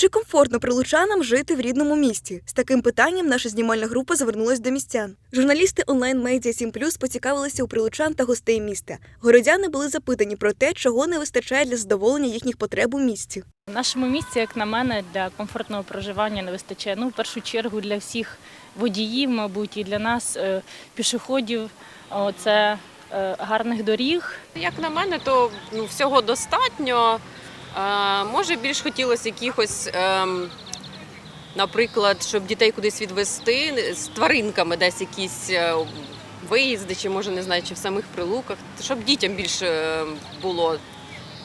Чи комфортно прилучанам жити в рідному місті? З таким питанням наша знімальна група звернулась до містян. Журналісти онлайн-медіа 7 поцікавилися у прилучан та гостей міста. Городяни були запитані про те, чого не вистачає для задоволення їхніх потреб у місті. В нашому місці, як на мене, для комфортного проживання не вистачає. Ну, в першу чергу для всіх водіїв, мабуть, і для нас, е, пішоходів, це е, гарних доріг, Як на мене, то ну, всього достатньо. Може, більш хотілося якихось, ем, наприклад, щоб дітей кудись відвести з тваринками, десь якісь е, виїзди, чи може не знаю, чи в самих прилуках, щоб дітям більше е, було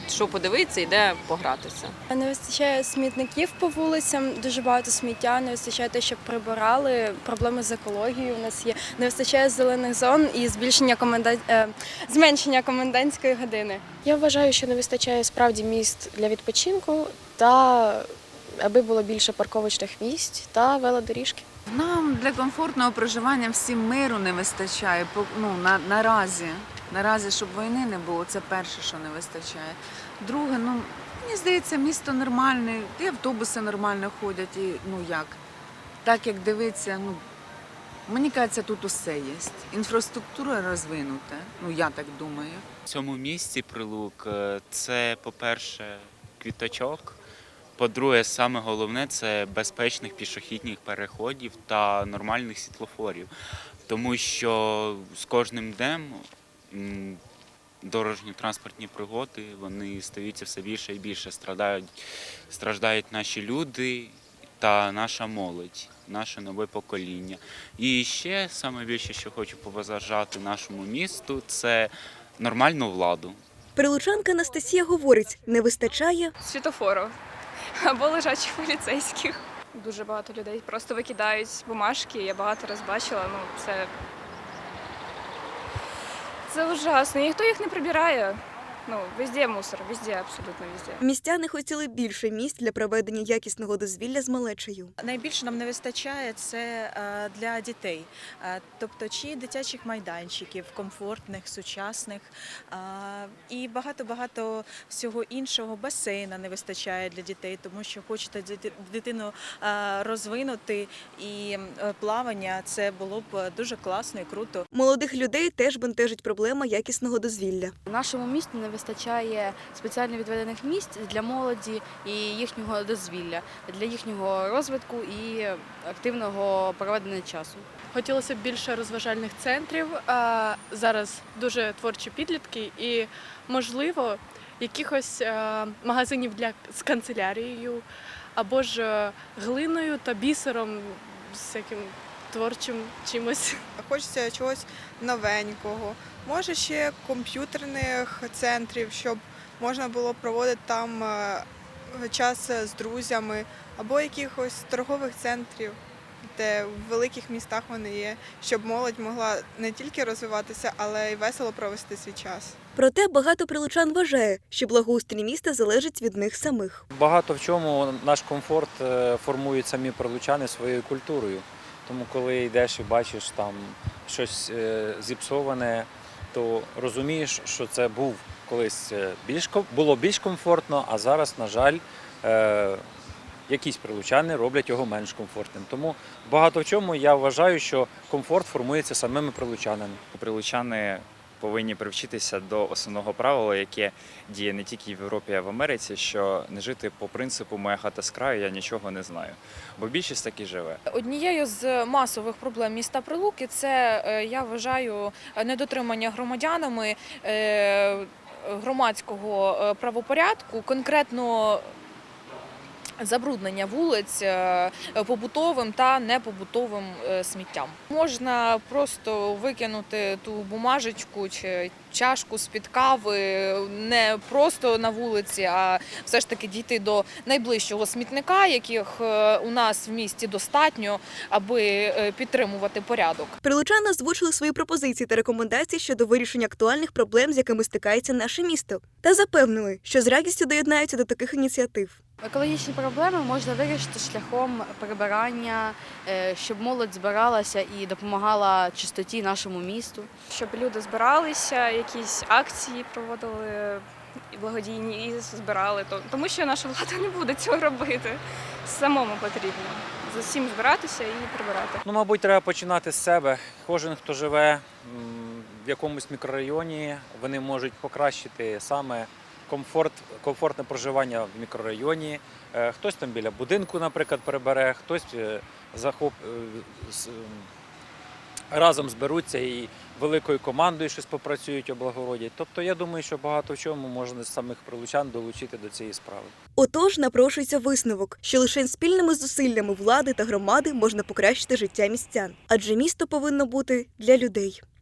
що подивитися і де погратися. Не вистачає смітників по вулицям, дуже багато сміття, не вистачає те, щоб прибирали. Проблеми з екологією у нас є. Не вистачає зелених зон і збільшення комендан... е, зменшення комендантської години. Я вважаю, що не вистачає справді місць для відпочинку та аби було більше парковочних місць та велодоріжки. Нам для комфортного проживання всім миру не вистачає. по- Ну, на, наразі. Наразі, щоб війни не було, це перше, що не вистачає. Друге, ну мені здається, місто нормальне, і автобуси нормально ходять, і ну як. Так як дивиться, ну мені кажеться, тут усе є. Інфраструктура розвинута, ну я так думаю. В цьому місці прилук е, це, по-перше, квіточок. По-друге, саме головне це безпечних пішохідних переходів та нормальних світлофорів. Тому що з кожним днем м, дорожньо-транспортні пригоди вони стаються все більше і більше. Страдають, страждають наші люди та наша молодь, наше нове покоління. І ще саме більше, що хочу побажати нашому місту, це нормальну владу. Прилучанка Анастасія говорить: не вистачає світофору або лежачих поліцейських. Дуже багато людей просто викидають бумажки. Я багато раз бачила. Ну це, це ужасно. Ніхто їх не прибирає. Ну, везде мусор, везде, абсолютно везде. містяни хотіли більше місць для проведення якісного дозвілля з малечею. Найбільше нам не вистачає це е, для дітей, Е, тобто чи дитячих майданчиків, комфортних, сучасних е, і багато багато всього іншого. Басейна не вистачає для дітей, тому що хочете дитину розвинути і плавання. Це було б дуже класно і круто. Молодих людей теж бентежить проблема якісного дозвілля. В нашому місті не вистачає спеціально відведених місць для молоді і їхнього дозвілля, для їхнього розвитку і активного проведення часу. Хотілося б більше розважальних центрів. А зараз дуже творчі підлітки, і можливо якихось магазинів для з канцелярією або ж е, глиною та бісером, з всяким творчим чимось. Хочеться чогось новенького. Може ще комп'ютерних центрів, щоб можна було проводити там е, час з друзями, або якихось торгових центрів, де в великих містах вони є, щоб молодь могла не тільки розвиватися, але й весело провести свій час. Проте багато прилучан вважає, що благоустрій міста залежить від них самих. Багато в чому наш комфорт е, формують самі прилучани своєю культурою. Тому коли йдеш і бачиш там щось е, зіпсоване, то розумієш, що це був колись е, більш було більш комфортно, а зараз, на жаль, е, якісь прилучани роблять його менш комфортним. Тому багато в чому я вважаю, що комфорт формується самими прилучанами. Прилучани повинні привчитися до основного правила, яке діє не тільки в Європі, а й в Америці, що не жити по принципу моя хата з краю, я нічого не знаю. Бо більшість так і живе. Однією з масових проблем міста Прилуки це е, я вважаю недотримання громадянами е, громадського е, правопорядку, конкретно забруднення вулиць е, побутовим та непобутовим е, сміттям. Можна просто викинути ту бумажечку чи чашку з-під кави не просто на вулиці, а все ж таки дійти до найближчого смітника, яких е, у нас в місті достатньо, аби підтримувати порядок. Прилучани озвучили свої пропозиції та рекомендації щодо вирішення актуальних проблем, з якими стикається наше місто, та запевнили, що з радістю доєднаються до таких ініціатив. Екологічні проблеми можна вирішити шляхом прибирання, е, щоб молодь збиралася і допомагала чистоті нашому місту. Щоб люди збиралися, якісь акції проводили і благодійні і збирали, тому що наша влада не буде цього робити. самому потрібно. За всім збиратися і прибирати. Ну, мабуть, треба починати з себе. Кожен, хто живе в якомусь мікрорайоні, вони можуть покращити саме комфорт, комфортне проживання в мікрорайоні. Е, Хтось там біля будинку, наприклад, прибере, хтось е, захоп е, з- м, разом зберуться і великою командою щось попрацюють, облагородять. Тобто, я думаю, що багато в чому можна з самих прилучан долучити до цієї справи. Отож, напрошується висновок, що лише спільними зусиллями влади та громади можна покращити життя містян, адже місто повинно бути для людей.